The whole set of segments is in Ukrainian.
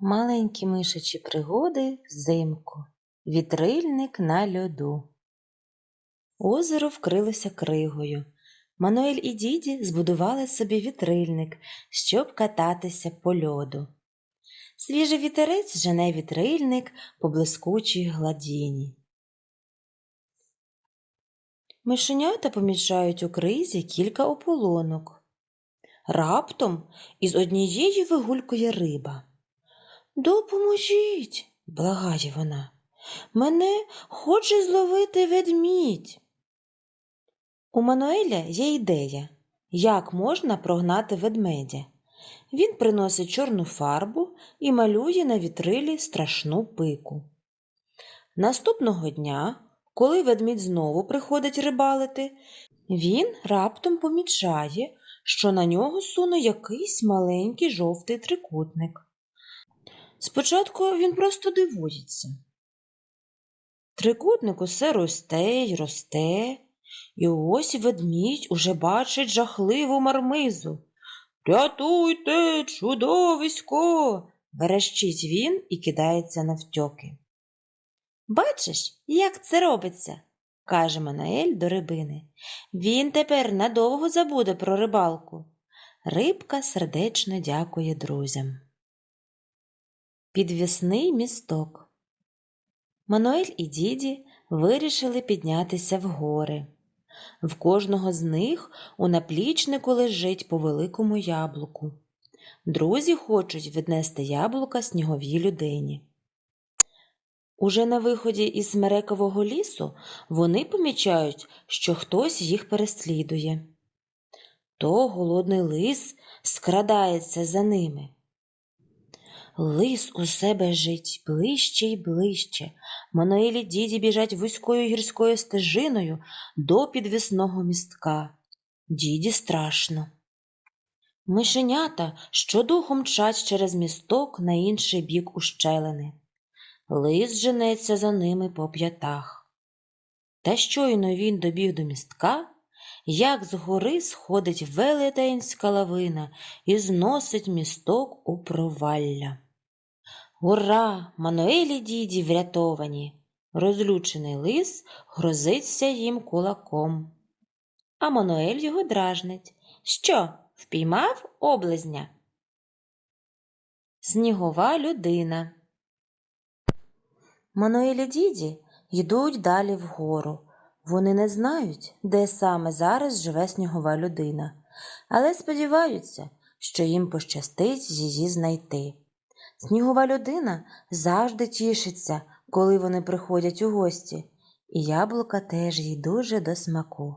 Маленькі мишачі пригоди взимку. Вітрильник на льоду. Озеро вкрилося кригою. Мануель і діді збудували собі вітрильник, щоб кататися по льоду. Свіжий вітерець жене вітрильник по блискучій гладіні. Мишенята помічають у кризі кілька ополонок. Раптом із однієї вигулькує риба. Допоможіть, благає вона. Мене хоче зловити ведмідь. У Мануеля є ідея, як можна прогнати ведмедя. Він приносить чорну фарбу і малює на вітрилі страшну пику. Наступного дня, коли ведмідь знову приходить рибалити, він раптом помічає, що на нього суне якийсь маленький жовтий трикутник. Спочатку він просто дивується. Трикутник усе росте й росте, і ось ведмідь уже бачить жахливу мармизу. Рятуйте, чудовисько. верещить він і кидається навтьоки. Бачиш, як це робиться, каже Манаель до рибини. Він тепер надовго забуде про рибалку. Рибка сердечно дякує друзям. Підвісний місток. Мануель і діді вирішили піднятися в гори. В кожного з них у наплічнику лежить по великому яблуку. Друзі хочуть віднести яблука сніговій людині. Уже на виході із смерекового лісу вони помічають, що хтось їх переслідує. То голодний лис скрадається за ними. Лис у себе жить ближче й ближче. Мануелі діді біжать вузькою гірською стежиною до підвісного містка. Діді страшно. Мишенята щодуху мчать через місток на інший бік ущелини. Лис женеться за ними по п'ятах. Та щойно він добіг до містка, як згори сходить велетенська лавина і зносить місток у провалля. Ура! Мануелі діді врятовані. Розлючений лис грозиться їм кулаком. А Мануель його дражнить. Що, впіймав облизня? Снігова людина. Мануелі діді йдуть далі вгору. Вони не знають, де саме зараз живе снігова людина, але сподіваються, що їм пощастить її знайти. Снігова людина завжди тішиться, коли вони приходять у гості, і яблука теж їй дуже до смаку.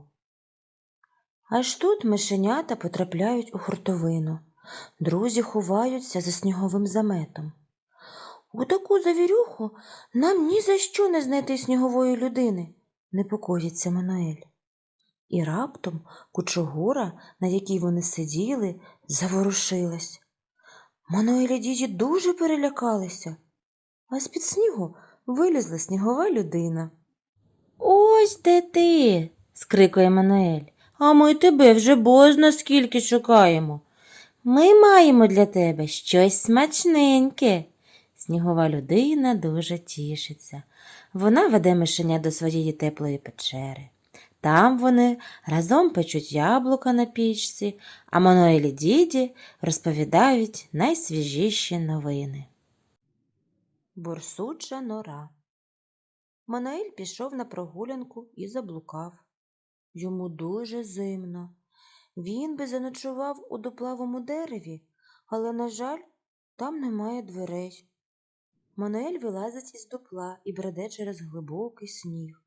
Аж тут мишенята потрапляють у хуртовину. Друзі ховаються за сніговим заметом. У таку завірюху нам ні за що не знайти снігової людини, непокоїться Мануель. І раптом кучугура, на якій вони сиділи, заворушилась. Мануелі діді дуже перелякалися, а з-під снігу вилізла снігова людина. Ось де ти. скрикує Мануель. А ми тебе вже бозна скільки шукаємо. Ми маємо для тебе щось смачненьке. Снігова людина дуже тішиться. Вона веде мишеня до своєї теплої печери. Там вони разом печуть яблука на пічці, а Мануелі діді розповідають найсвіжіші новини. Борсуча нора Мануель пішов на прогулянку і заблукав. Йому дуже зимно. Він би заночував у доплавому дереві, але, на жаль, там немає дверей. Мануель вилазить із дупла і бреде через глибокий сніг.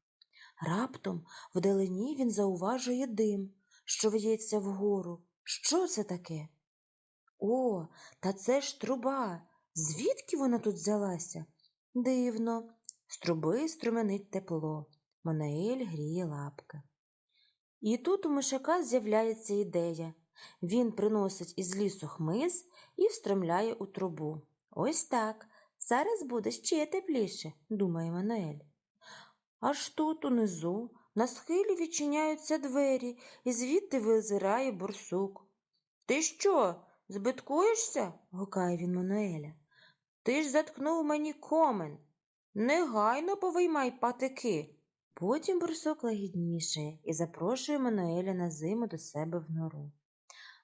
Раптом вдалині він зауважує дим, що в'ється вгору. Що це таке? О, та це ж труба. Звідки вона тут взялася? Дивно, з труби струменить тепло. Манаель гріє лапки. І тут у мишака з'являється ідея. Він приносить із лісу хмиз і встромляє у трубу. Ось так. Зараз буде ще тепліше, думає Мануель. Аж тут унизу на схилі відчиняються двері, і звідти визирає борсук. Ти що, збиткуєшся? гукає він Мануеля. Ти ж заткнув мені комен. Негайно повиймай патики. Потім бурсук лагіднішає і запрошує Мануеля на зиму до себе в нору.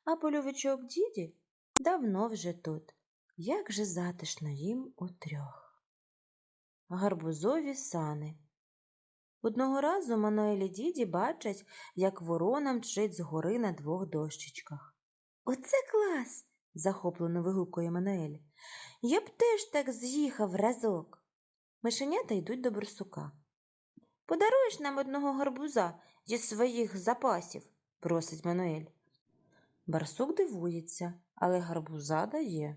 А польовичок діді давно вже тут. Як же затишно їм утрьох. Гарбузові сани. Одного разу Мануель і діді бачать, як ворона мчить згори на двох дощечках. Оце клас. захоплено вигукує Мануель. Я б теж так з'їхав разок. Мишенята йдуть до борсука. Подаруєш нам одного гарбуза зі своїх запасів, просить Мануель. Барсук дивується, але гарбуза дає.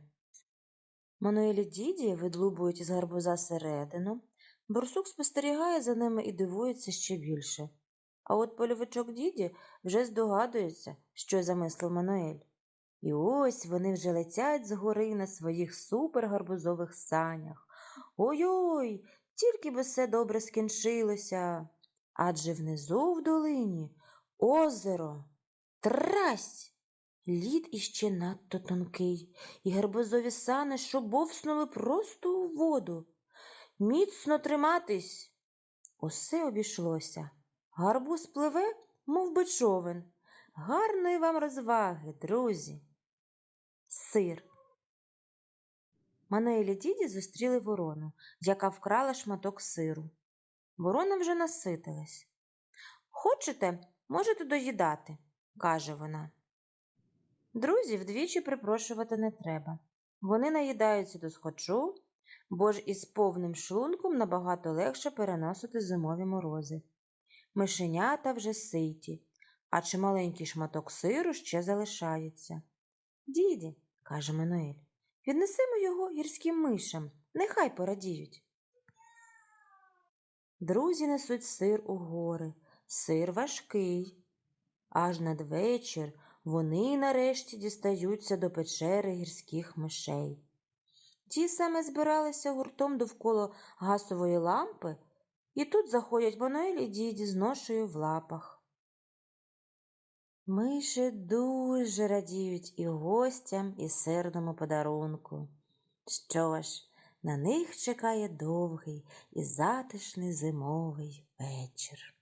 Мануель і діді видлубують із гарбуза середину. Борсук спостерігає за ними і дивується ще більше. А от польовичок діді вже здогадується, що замислив Мануель. І ось вони вже летять згори на своїх супергарбузових санях. Ой-ой, тільки би все добре скінчилося. Адже внизу в долині озеро. Трась! Лід іще надто тонкий, і гарбузові сани шобовснули просто у воду. Міцно триматись. Усе обійшлося. Гарбуз пливе, мов би човен. Гарної вам розваги, друзі. Сир. Мануелі діді зустріли ворону, яка вкрала шматок сиру. Ворона вже наситилась. Хочете, можете доїдати, каже вона. Друзів вдвічі припрошувати не треба. Вони наїдаються до схочу, бо ж із повним шлунком набагато легше переносити зимові морози. Мишенята вже ситі, а чималенький шматок сиру ще залишається. Діді, каже Мануель, віднесемо його гірським мишам, нехай порадіють. Друзі несуть сир у гори, сир важкий. Аж надвечір вони нарешті дістаються до печери гірських мишей. Ті саме збиралися гуртом довкола газової лампи, і тут заходять Мануель і діді з ношею в лапах. Миші дуже радіють і гостям, і сирному подарунку. Що ж, на них чекає довгий і затишний зимовий вечір.